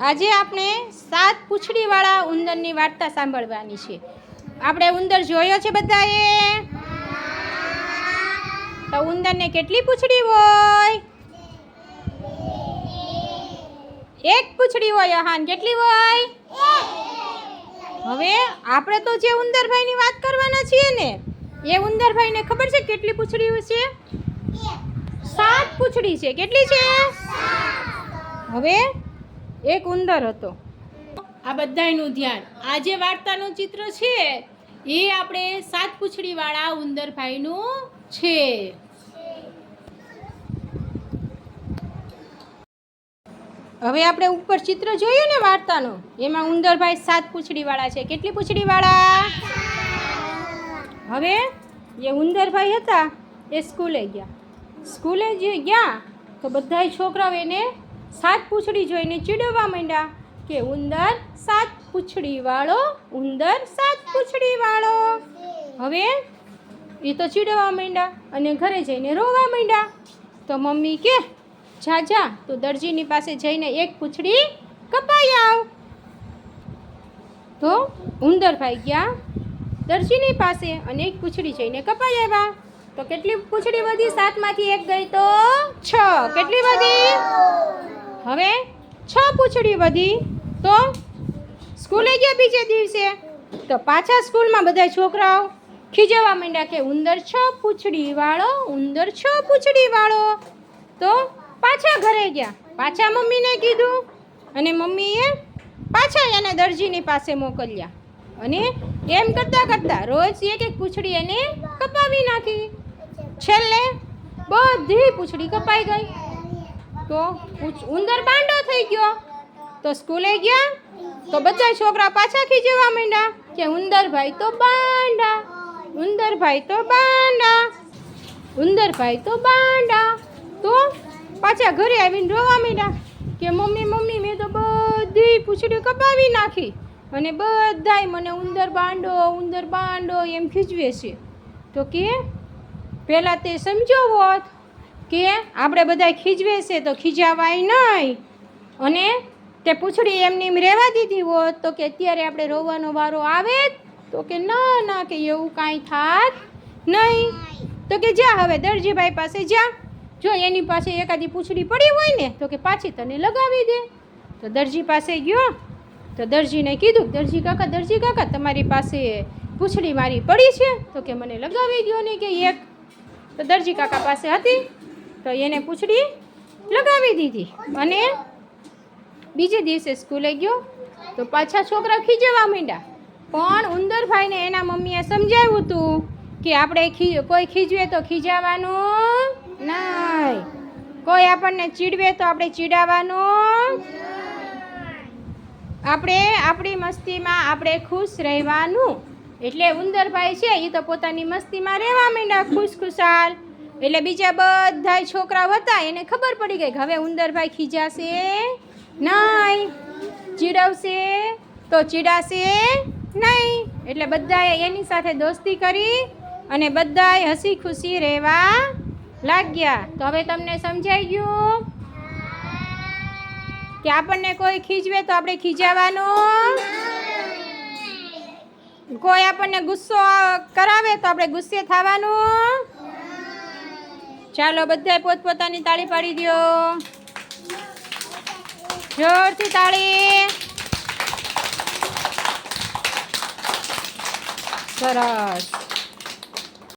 આજે આપણે સાત પૂંછડીવાળા ઉંદરની વાર્તા સાંભળવાની છે. આપણે ઉંદર જોયો છે બધાએ? તો ઉંદરને કેટલી પૂંછડી હોય? એક પૂંછડી હોય હાન કેટલી હોય? હવે આપણે તો જે ઉંદરભાઈની વાત કરવાના છીએ ને એ ઉંદરભાઈને ખબર છે કેટલી પૂંછડી છે? સાત પૂંછડી છે. કેટલી છે? હવે એક ઉંદર હતો. આ બધાયનું ધ્યાન. આ જે વાર્તાનું ચિત્ર છે એ આપણે સાત પૂંછડીવાળા ઉંદરભાઈનું છે. હવે આપણે ઉપર ચિત્ર જોયું ને વાર્તાનું? એમાં ઉંદરભાઈ સાત પૂંછડીવાળા છે. કેટલી પૂંછડીવાળા? હવે એ ઉંદરભાઈ હતા એ સ્કૂલે ગયા. સ્કૂલે જે ગયા તો બધાય છોકરાઓ એને સાત પૂંછડી જોઈને ચીડવવા માંડ્યા કે, ઉંદર સાત પૂંછડી વાળો ઉંદર સાત પૂંછડી વાળો હવે એ તો ચીડવવા માંડ્યા અને ઘરે જઈને રોવા માંડ્યા. તો મમ્મી કે, જા જા, તો દરજીની પાસે જઈને એક પૂંછડી કપાઈ આવ. તો ઉંદરભાઈ ગયા દરજીની પાસે અને એક પૂંછડી જઈને કપાઈ આવ્યા. તો કેટલી પૂંછડી વધી સાતમાંથી એક ગઈ તો છ. કેટલી વધી હવે છ પૂંછડી વધી, તો સ્કૂલે ગયા બીજે દિવસે. તો પાછા સ્કૂલમાં બધા છોકરાઓ ખીજવા માંડ્યા કે ઉંદર છ પૂંછડી વાળો, ઉંદર છ પૂંછડી વાળો. તો પાછા ઘરે ગયા. પાછા મમ્મીને કીધું અને મમ્મીએ પાછા એને દરજીની પાસે મોકલ્યા. અને એમ કરતાં કરતાં રોજ એક એક પૂંછડી એને કપાવી નાખી. છેલ્લે બધી પૂંછડી કપાઈ ગઈ. તો ઉંદર બાંડો થઈ ગયો. તો સ્કૂલે ગયા? તો બધા છોકરા પાછા ખીજવા માંડ્યા કે ઉંદરભાઈ તો બાંડા, ઉંદરભાઈ તો બાંડા, ઉંદરભાઈ તો બાંડા. તો પાછા ઘરે આવીને રોવા માંડ્યા કે મમ્મી મમ્મી, મેં તો બધી પૂછડી કપાવી નાખી અને બધાય મને ઉંદર બાંડો ઉંદર બાંડો એમ ખીજવે છે. તો કે પહેલાં તે સમજો હોત કે આપણે બધા ખીજવે છે તો ખીજાવાય નહીં. અને તે પૂંછડી એમની એમ રહેવા દીધી હોત તો કે અત્યારે આપણે રોવાનો વારો આવે? તો કે ના ના, કે એવું કાંઈ થાત નહીં. તો કે જા હવે, દરજીભાઈ પાસે જા. જો એની પાસે એકાદી પૂછડી પડી હોય ને, તો કે પાછી તને લગાવી દે. તો દરજી પાસે ગયો. તો દરજીને કીધું, દરજી કાકા દરજી કાકા, તમારી પાસે પૂંછડી મારી પડી છે. તો કે મને લગાવી દો ને કે એક. તો દરજી કાકા પાસે હતી. તો એને પૂછડી લગાવી દીધી. અને બીજે દિવસે સ્કૂલે ગયો તો પાછા છોકરા ખીજવા માંડ્યા. પણ ઉંદરભાઈને એના મમ્મીએ સમજાવ્યું હતું કે આપણે ખી, કોઈ ખીજવે તો ખીજાવાનું નહીં કોઈ આપણને ચીડવે તો આપણે ચીડાવવાનું આપણે આપણી મસ્તીમાં આપણે ખુશ રહેવાનું. એટલે ઉંદરભાઈ છે એ તો પોતાની મસ્તીમાં રહેવા માંડ્યા ખુશ ખુશાલ એટલે બીજા બધા છોકરાઓ હતા, એને ખબર પડી ગઈ કે હવે ઉંદરભાઈ ખીજાશે નહીં ચીડવશે, તો ચીડાશે નહીં એટલે બધાએ એની સાથે દોસ્તી કરી અને બધાએ હસી ખુશી રહેવા લાગ્યા. તો હવે તમને સમજાઈ ગયું કે આપણને કોઈ ખીજવે તો આપણે ખીજાવાનું? કોઈ આપણને ગુસ્સો કરાવે તો આપણે ગુસ્સે થવાનું? ચાલો બધા પોતપોતાની તાળી પાડી દો. જોરથી તાળી. સરસ.